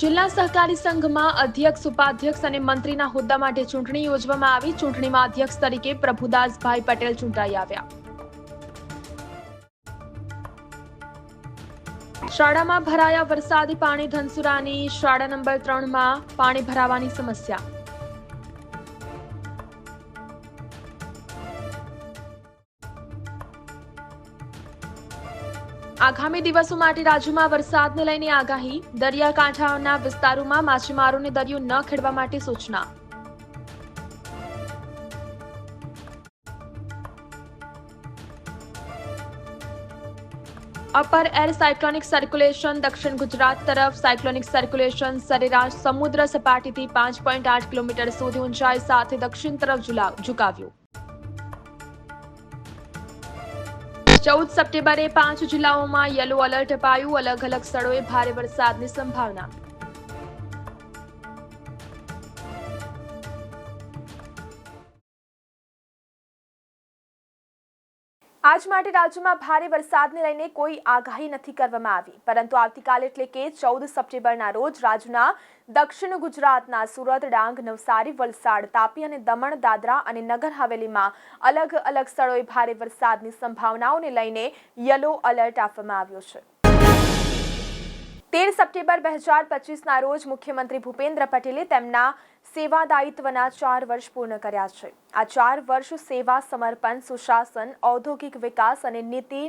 જિલ્લા સહકારી સંઘમાં અધ્યક્ષ, ઉપાધ્યક્ષ અને મંત્રીના હોદ્દા માટે ચૂંટણી યોજવામાં આવી. ચૂંટણીમાં અધ્યક્ષ તરીકે પ્રભુદાસભાઈ પટેલ ચૂંટાઈ આવ્યા. શાળામાં ભરાયા વરસાદી પાણી ધનસુરાની શાળા નંબર ત્રણમાં પાણી ભરાવાની સમસ્યા. આગામી દિવસો માટે રાજ્યમાં વરસાદને લઈને આગાહી. દરિયાકાંઠાના વિસ્તારોમાં માછીમારોને દરિયો ન ખેડવા માટે સૂચના. અપર એર સાયક્લોનિક સર્ક્યુલેશન દક્ષિણ ગુજરાત તરફ. સાયક્લોનિક સર્ક્યુલેશન સરેરાશ સમુદ્ર સપાટીથી પાંચ પોઈન્ટ આઠ કિલોમીટર સુધી ઊંચાઈ સાથે દક્ષિણ તરફ ઝુકાવ્યું. ચૌદ સપ્ટેમ્બરે પાંચ જિલ્લાઓમાં યલો એલર્ટ અપાયું. અલગ અલગ સ્થળોએ ભારે વરસાદની સંભાવના. આજ માટે રાજ્યમાં ભારે વરસાદને લઈને કોઈ આગાહી નથી કરવામાં આવી. પરંતુ આવતીકાલે એટલે કે ચૌદ સપ્ટેમ્બરના રોજ રાજ્યના દક્ષિણ ગુજરાતના સુરત, ડાંગ, નવસારી, વલસાડ, તાપી અને દમણ, દાદરા અને નગર હવેલીમાં અલગ અલગ સ્થળોએ ભારે વરસાદની સંભાવનાઓને લઈને યલો એલર્ટ આપવામાં આવ્યો છે. તેર સપ્ટેમ્બર બે હજાર પચીસના રોજ મુખ્યમંત્રી ભૂપેન્દ્ર પટેલે તેમના સેવાદાયિત્વના ચાર વર્ષ પૂર્ણ કર્યા છે. આ ચાર વર્ષ સેવા સમર્પણ, સુશાસન, ઔદ્યોગિક વિકાસ અને નીતિ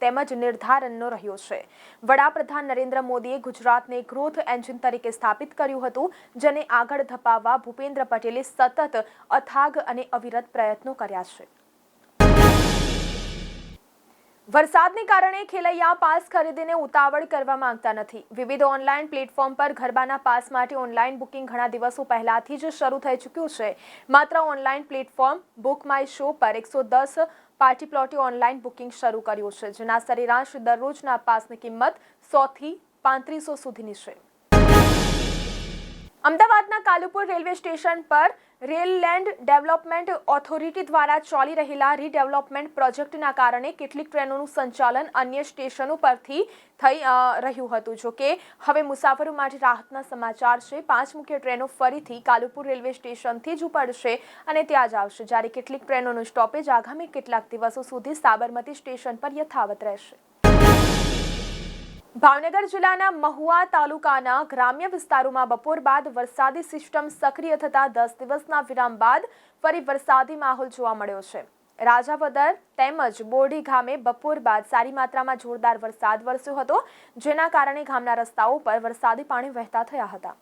તેમજ નિર્ધારણનો રહ્યો છે. વડાપ્રધાન નરેન્દ્ર મોદીએ ગુજરાતને ગ્રોથ એન્જિન તરીકે સ્થાપિત કર્યું હતું, જેને આગળ ધપાવવા ભૂપેન્દ્ર પટેલે સતત અથાગ અને અવિરત પ્રયત્નો કર્યા છે. વરસાદને કારણે ખેલૈયા પાસ ખરીદીને ઉતાવળ કરવા માંગતા નથી. વિવિધ ઓનલાઈન પ્લેટફોર્મ પર ગરબાના પાસ માટે ઓનલાઈન બુકિંગ ઘણા દિવસો પહેલાથી જ શરૂ થઈ ચૂક્યું છે. માત્ર online platform Book My Show પર એકસો દસ પાર્ટી પ્લોટે ઓનલાઈન બુકિંગ શરૂ કર્યું છે, જેના સરેરાશ દરરોજના પાસની કિંમત સોથી પાંત્રીસો સુધીની છે. અમદાવાદના કાલુપુર રેલવે સ્ટેશન પર રેલ લેન્ડ ડેવલપમેન્ટ ઓથોરિટી દ્વારા ચાલી રહેલા રીડેવલપમેન્ટ પ્રોજેક્ટના કારણે કેટલીક ટ્રેનોનું સંચાલન અન્ય સ્ટેશનો પરથી થઈ રહ્યું હતું. જો કે, હવે મુસાફરો માટે રાહતના સમાચાર છે. પાંચ મુખ્ય ટ્રેનો ફરીથી કાલુપુર રેલવે સ્ટેશનથી જ ઉપડશે અને ત્યાં જ આવશે. જ્યારે કેટલીક ટ્રેનોનું સ્ટોપેજ આગામી કેટલાક દિવસો સુધી સાબરમતી સ્ટેશન પર યથાવત રહેશે. ભાવનગર જિલ્લાના મહુવા તાલુકાના ગ્રામ્ય વિસ્તારોમાં બપોર બાદ વરસાદી સિસ્ટમ સક્રિય થતા દસ દિવસના વિરામ બાદ ફરી વરસાદી માહોલ જોવા મળ્યો છે. રાજાવદર તેમજ બોરડી ગામે બપોર બાદ સારી માત્રામાં જોરદાર વરસાદ વરસ્યો હતો, જેના કારણે ગામના રસ્તાઓ પર વરસાદી પાણી વહેતા થયા હતા.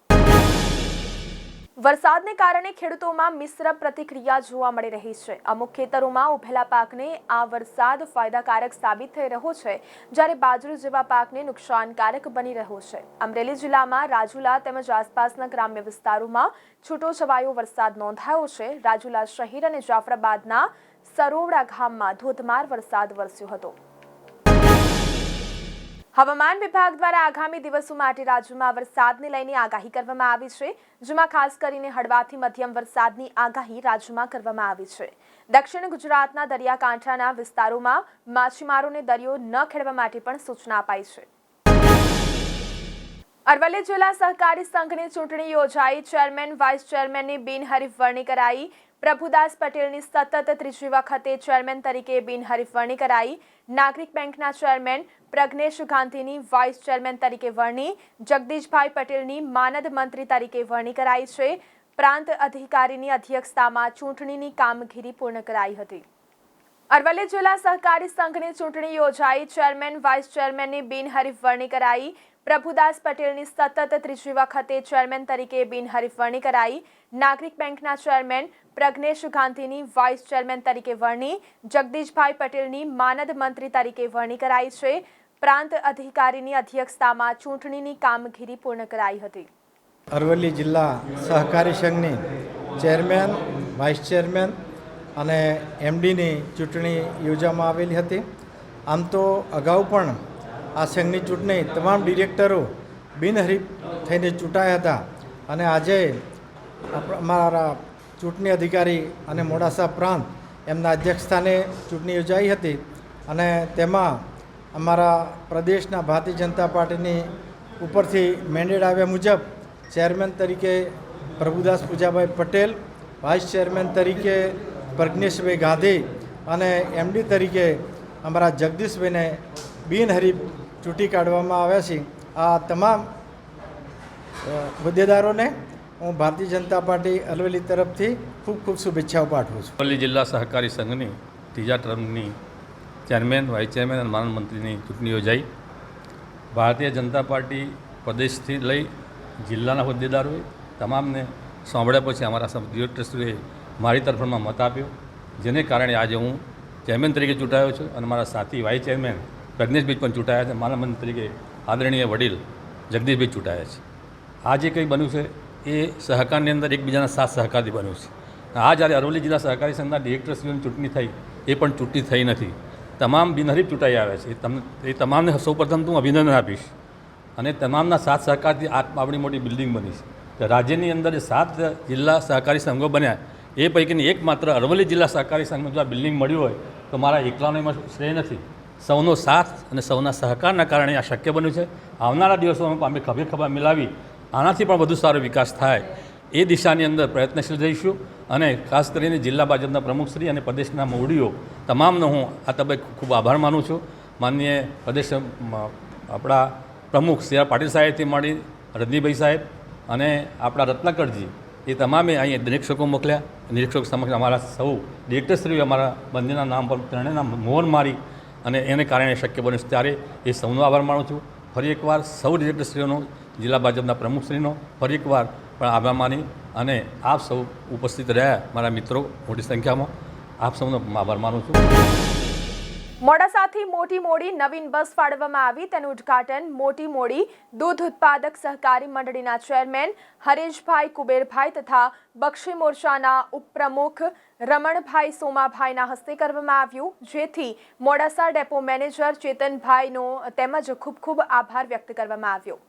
વરસાદને કારણે ખેડૂતોમાં મિશ્ર પ્રતિક્રિયા જોવા મળી રહી છે. અમુક ખેતરોમાં ઉભેલા પાકને આ વરસાદ ફાયદાકારક સાબિત થઈ રહ્યો છે, જ્યારે બાજરી જેવા પાકને નુકસાનકારક બની રહ્યો છે. અમરેલી જિલ્લામાં રાજુલા તેમજ આસપાસના ગ્રામ્ય વિસ્તારોમાં છૂટો છવાયો વરસાદ નોંધાયો છે. રાજુલા શહેર અને જાફરાબાદના સરોવડા ગામમાં ધોધમાર વરસાદ વરસ્યો હતો. હવામાન વિભાગ દ્વારા આગામી દિવસો માટે રાજ્યમાં વરસાદને લઈને આગાહી કરવામાં આવી છે, જેમાં ખાસ કરીને હળવાથી મધ્યમ વરસાદની આગાહી રાજ્યમાં કરવામાં આવી છે. દક્ષિણ ગુજરાતના દરિયાકાંઠાના વિસ્તારોમાં માછીમારોને દરિયો ન ખેડવા માટે પણ સૂચના અપાઈ છે. અરવલ્લી જિલ્લા સહકારી સંઘની ચૂંટણી યોજાઈ. ચેરમેન, વાઇસ ચેરમેનની બિનહરીફ વરણી કરાઈ. પ્રભુદાસ પટેલની સતત ત્રીજી વખતે ચેરમેન તરીકે બિનહરીફ વરણી કરાઈ. નાગરિક બેંકના ચેરમેન પ્રજ્ઞેશ ગાંધીની વાઇસ ચેરમેન તરીકે વરણી, જગદીશભાઈ પટેલની માનદ મંત્રી તરીકે વરણી કરાઈ છે. પ્રાંત અધિકારીની અધ્યક્ષતામાં ચૂંટણીની કામગીરી પૂર્ણ કરાઈ હતી. અરવલ્લી જિલ્લા સહકારી સંઘની ચૂંટણી યોજાઈ. ચેરમેન વાઇસ ચેરમેનની બિનહરીફ વરણી કરાઈ. પ્રભુદાસ પટેલની સતત ત્રીજી વખતે ચેરમેન તરીકે બિનહરીફ વરણી કરાઈ. નાગરિક બેંકના ચેરમેન પ્રજ્ઞેશ ગાંધીની વાઇસ ચેરમેન તરીકે વરણી. જગદીશભાઈ પટેલની માનદ મંત્રી તરીકે વરણી કરાઈ છે. પ્રાંત અધિકારીની અધ્યક્ષતામાં ચૂંટણીની કામગીરી પૂર્ણ કરાઈ હતી. અરવલ્લી જિલ્લા સહકારી સંઘની ચેરમેન, વાઇસ ચેરમેન અને એમડીની ચૂંટણી યોજવામાં આવેલી હતી. આમ તો અગાઉ પણ આ સંઘની ચૂંટણી તમામ ડિરેક્ટરો બિનહરીફ થઈને ચૂંટાયા હતા અને આજે અમારા ચૂંટણી અધિકારી અને મોડાસા પ્રાંત એમના અધ્યક્ષસ્થાને ચૂંટણી યોજાઈ હતી અને તેમાં અમારા પ્રદેશના ભારતીય જનતા પાર્ટીની ઉપરથી મેન્ડેટ આવ્યા મુજબ ચેરમેન તરીકે પ્રભુદાસ પૂજાભાઈ પટેલ વાઇસ ચેરમેન તરીકે પ્રજ્ઞેશભાઈ ગાંધી અને એમડી તરીકે અમારા જગદીશભાઈને બિનહરીફ ચૂંટી કાઢવામાં આવ્યા છે. આ તમામ હોદ્દેદારોને હું ભારતીય જનતા પાર્ટી અરવલ્લી તરફથી ખૂબ ખૂબ શુભેચ્છાઓ પાઠવું છું. અરવલ્લી જિલ્લા સહકારી સંઘની ત્રીજા ટર્મની ચેરમેન, વાઇસ ચેરમેન અને માનમંત્રીની ચૂંટણી યોજાઈ ભારતીય જનતા પાર્ટી પ્રદેશથી લઈ જિલ્લાના હોદ્દેદારોએ તમામને સાંભળ્યા પછી અમારા ડિરેક્ટરશ્રીએ મારી તરફમાં મત આપ્યો, જેને કારણે આજે હું ચેરમેન તરીકે ચૂંટાયો છું અને મારા સાથી વાઇસ ચેરમેન પ્રજ્ઞેશભાઈ પણ ચૂંટાયા છે માનદ મંત્રી તરીકે આદરણીય વડીલ જગદીશભાઈ ચૂંટાયા છે. આ જે કંઈ બન્યું છે, એ સહકારની અંદર એકબીજાના સાથ સહકારથી બન્યું છે. આ જ્યારે અરવલ્લી જિલ્લા સહકારી સંઘના ડિરેક્ટરશ્રીઓની ચૂંટણી થઈ, એ પણ ચૂંટણી થઈ નથી. તમામ બિનહરીફ ચૂંટાઈ આવ્યા છે. તમને, એ તમામને સૌપ્રથમ હું અભિનંદન આપીશ. અને તમામના સાથ સહકારથી આ આપણી મોટી બિલ્ડિંગ બની છે. રાજ્યની અંદર જે સાત જિલ્લા સહકારી સંઘો બન્યા, એ પૈકીની એકમાત્ર અરવલ્લી જિલ્લા સહકારી સંઘનું જો આ બિલ્ડિંગ મળ્યું હોય, તો મારા એકલાનો એમાં શ્રેય નથી. સૌનો સાથ અને સૌના સહકારના કારણે આ શક્ય બન્યું છે. આવનારા દિવસોમાં અમે ખભે ખભા મિલાવી, આનાથી પણ વધુ સારો વિકાસ થાય. એ દિશાની અંદર પ્રયત્નશીલ રહીશું અને ખાસ કરીને જિલ્લા ભાજપના પ્રમુખશ્રી અને પ્રદેશના મોવડીઓ તમામનો હું આ તબક્કે ખૂબ આભાર માનું છું. માન્ય પ્રદેશ આપણા પ્રમુખ સી આર પાટીલ સાહેબથી મળી રજનીભાઈ સાહેબ અને આપણા રત્નાકરજી એ તમામે અહીંયા નિરીક્ષકો મોકલ્યા. નિરીક્ષક સમક્ષ અમારા સૌ ડિરેક્ટરશ્રીઓ અમારા બંનેના નામ પર ત્રણેયના મોહન મારી અને એને કારણે શક્ય બન્યું ત્યારે એ સૌનો આભાર માનું છું. ફરી એકવાર સૌ ડિરેક્ટરશ્રીઓનો, જિલ્લા ભાજપના પ્રમુખશ્રીનો ફરી એકવાર પણ આભાર માની અને આપ સૌ ઉપસ્થિત રહ્યા મારા મિત્રો મોટી સંખ્યામાં. આપ સૌનો આભાર માનું છું. મોડાસાથી મોટી મોડી નવીન બસ ફાળવવામાં આવી. તેનું ઉદ્ઘાટન મોટી મોડી દૂધ ઉત્પાદક સહકારી મંડળીના ચેરમેન હરેશભાઈ કુબેરભાઈ તથા બક્ષી મોરચાના ઉપપ્રમુખ રમણભાઈ સોમાભાઈના હસ્તે કરવામાં આવ્યું. જેથી મોડાસા ડેપો મેનેજર ચેતનભાઈનો તેમજ ખૂબ ખૂબ આભાર વ્યક્ત કરવામાં આવ્યો.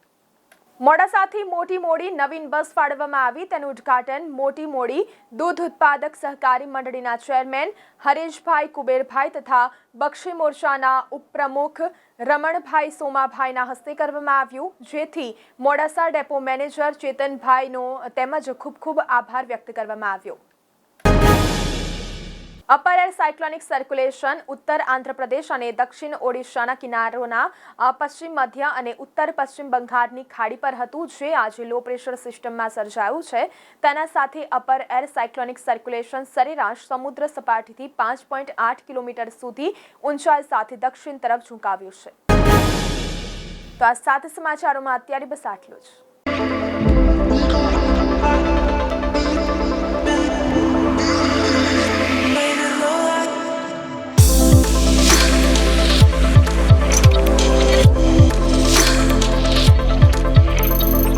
મોડાસાથી મોટી મોડી નવીન બસ ફાળવવામાં આવી. તેનું ઉદ્ઘાટન મોટી મોડી દૂધ ઉત્પાદક સહકારી મંડળીના ચેરમેન હરેશભાઈ કુબેરભાઈ તથા બક્ષી મોરચાના ઉપપ્રમુખ રમણભાઈ સોમાભાઈના હસ્તે કરવામાં આવ્યું. જેથી મોડાસા ડેપો મેનેજર ચેતનભાઈનો તેમજ ખૂબ ખૂબ આભાર વ્યક્ત કરવામાં આવ્યો. અપર એર સાયક્લોનિક સર્ક્યુલેશન ઉત્તર આંધ્રપ્રદેશ અને દક્ષિણ ઓડિશાના કિનારોના પશ્ચિમ, મધ્ય અને ઉત્તર પશ્ચિમ બંગાળની ખાડી પર હતું જે આજે લો પ્રેશર સિસ્ટમમાં સર્જાયું છે. તેના સાથે અપર એર સાયક્લોનિક સર્ક્યુલેશન સરેરાશ સમુદ્ર સપાટીથી પાંચ પોઈન્ટ આઠ કિલોમીટર સુધી ઊંચાઈ સાથે દક્ષિણ તરફ ઝુંકાવ્યું છે. તો આ સાત સમાચારોમાં અત્યારે બસ આટલું જ.